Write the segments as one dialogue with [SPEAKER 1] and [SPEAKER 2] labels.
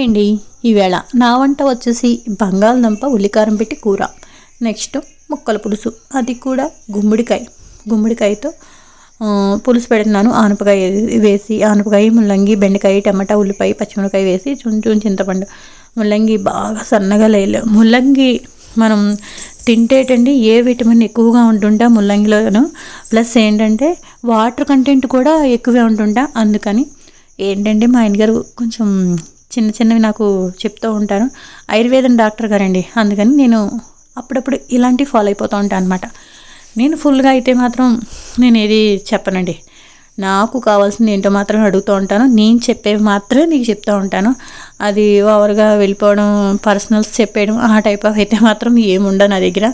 [SPEAKER 1] Hi అండి ఈవేళ నా వంట వచ్చేసి బంగాళదుంప ఉల్లికారం పెట్టి కూర. నెక్స్ట్ ముక్కల పులుసు. అది కూడా గుమ్మడికాయ. గుమ్మడికాయతో పులుసు పెడుతున్నాను. ఆనపకాయ వేసి ఆనపకాయ ముల్లంగి బెండకాయ టమాటా ఉల్లిపాయ పచ్చిమిరకాయ వేసి చుంచు చింతపండు. ముల్లంగి బాగా సన్నగా లేలే ముల్లంగి మనం తింటేటండి ఏ విటమిన్ ఎక్కువగా ఉంటుంటా ముల్లంగిలోను ప్లస్ ఏంటంటే వాటర్ కంటెంట్ కూడా ఎక్కువే ఉంటుంటా. అందుకని ఏంటంటే మా ఆయన గారు కొంచెం చిన్న చిన్నవి నాకు చెప్తూ ఉంటాను ఆయుర్వేదం డాక్టర్ గారండి. అందుకని నేను అప్పుడప్పుడు ఇలాంటివి ఫాలో అయిపోతూ ఉంటాను అనమాట నేను ఫుల్గా అయితే మాత్రం నేను ఏది చెప్పనండి. నాకు కావాల్సింది ఏంటో మాత్రం అడుగుతూ ఉంటాను. నేను చెప్పేవి మాత్రమే నీకు చెప్తూ ఉంటాను. అది ఓవర్గా వెళ్ళిపోవడం పర్సనల్స్ చెప్పేయడం ఆ టైప్ ఆఫ్ అయితే మాత్రం ఏముండవు నా దగ్గర.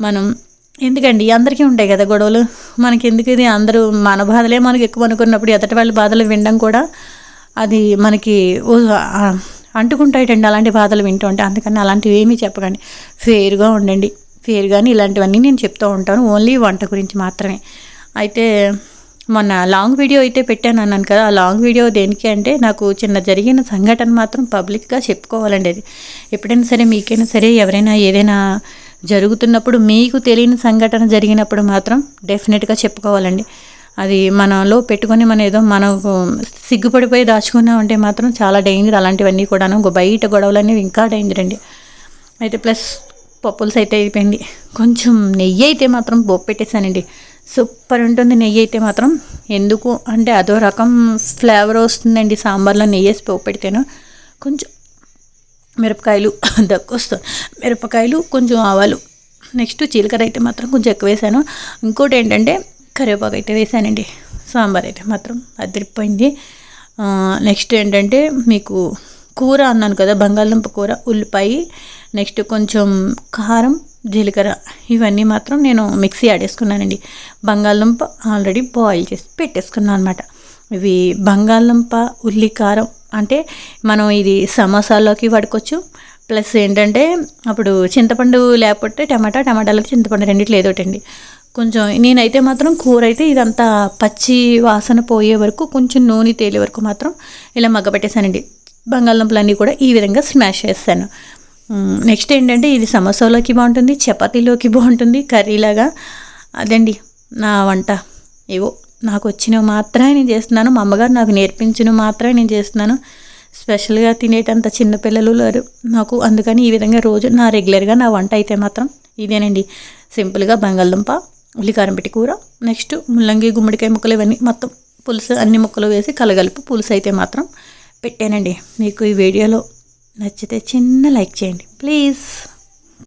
[SPEAKER 1] మనం ఎందుకండి? అందరికీ ఉంటాయి కదా గొడవలు. మనకి ఎందుకు ఇది? అందరూ మన బాధలే మనకి ఎక్కువ అనుకున్నప్పుడు ఎదటి వాళ్ళ బాధలు వినడం కూడా అది మనకి అంటుకుంటాయిటండి అలాంటి బాధలు వింటూ ఉంటే. అందుకని అలాంటివి ఏమీ చెప్పకండి. ఫేర్గా ఉండండి. ఫేర్ కానీ ఇలాంటివన్నీ నేను చెప్తూ ఉంటాను. ఓన్లీ వంట గురించి మాత్రమే. అయితే మొన్న లాంగ్ వీడియో అయితే పెట్టాను అన్నాను కదా. ఆ లాంగ్ వీడియో దేనికి అంటే నాకు చిన్న జరిగిన సంఘటన మాత్రం పబ్లిక్గా చెప్పుకోవాలండి అది. ఎప్పుడైనా సరే మీకైనా సరే ఎవరైనా ఏదైనా జరుగుతున్నప్పుడు మీకు తెలియని సంఘటన జరిగినప్పుడు మాత్రం డెఫినెట్గా చెప్పుకోవాలండి. అది మనలో పెట్టుకొని మన ఏదో మనకు సిగ్గుపడిపోయి దాచుకున్నామంటే మాత్రం చాలా డేంజర్ అలాంటివన్నీ కూడాను. బయట గొడవలు అనేవి ఇంకా డేంజర్ అండి. అయితే ప్లస్ పప్పుల్స్ అయితే అయిపోయింది. కొంచెం నెయ్యి అయితే మాత్రం పోపు పెట్టేశానండి. సూపర్ ఉంటుంది నెయ్యి అయితే మాత్రం. ఎందుకు అంటే అదో రకం ఫ్లేవర్ వస్తుందండి. సాంబార్లో నెయ్యి వేసి పోపు పెడితేను. కొంచెం మిరపకాయలు దక్కొస్తుంది మిరపకాయలు కొంచెం ఆవాలు. నెక్స్ట్ జీలకర్ర అయితే మాత్రం కొంచెం ఎక్కువ వేసాను. ఇంకోటి ఏంటంటే కరివేపాకు అయితే వేసానండి. సాంబార్ అయితే మాత్రం అదిరిపోయింది. నెక్స్ట్ ఏంటంటే మీకు కూర అన్నాను కదా బంగాళదుంప కూర ఉల్లిపాయ నెక్స్ట్ కొంచెం కారం జీలకర్ర ఇవన్నీ మాత్రం నేను మిక్సీ ఆడేసుకున్నానండి బంగాళదుంప ఆల్రెడీ బాయిల్ చేసి పెట్టేసుకున్నాను అనమాట ఇవి బంగాళదుంప ఉల్లి కారం అంటే మనం ఇది సమోసాల్లోకి వాడుకోవచ్చు. ప్లస్ ఏంటంటే అప్పుడు చింతపండు లేకపోతే టమాటా టమాటాలకి చింతపండు రెండిట్లు ఏదోటండి కొంచెం నేనైతే మాత్రం కూర అయితే ఇదంతా పచ్చి వాసన పోయే వరకు కొంచెం నూనె తేలే వరకు మాత్రం ఇలా మగ్గబెట్టేశానండి. బంగాళదుంపలన్నీ కూడా ఈ విధంగా స్మాష్ చేస్తాను. నెక్స్ట్ ఏంటంటే ఇది సమోసాలోకి బాగుంటుంది చపాతీలోకి బాగుంటుంది కర్రీలాగా. అదండి నా వంట. ఏవో నాకు వచ్చినవి మాత్రమే నేను చేస్తున్నాను. మా అమ్మగారు నాకు నేర్పించిన మాత్రమే నేను చేస్తున్నాను. స్పెషల్గా తినేటంత చిన్నపిల్లలు లేరు నాకు. అందుకని ఈ విధంగా రోజు నా రెగ్యులర్గా నా వంట అయితే మాత్రం ఇదేనండి. సింపుల్గా బంగాళదుంప ఉల్లికారం పెట్టి కూర నెక్స్ట్ ముల్లంగి గుమ్మడికాయ ముక్కలు ఇవన్నీ మొత్తం పులుసు అన్ని ముక్కలు వేసి కలగలుపు పులుసు అయితే మాత్రం పెట్టానండి. మీకు ఈ వీడియోలో నచ్చితే చిన్న లైక్ చేయండి. ప్లీజ్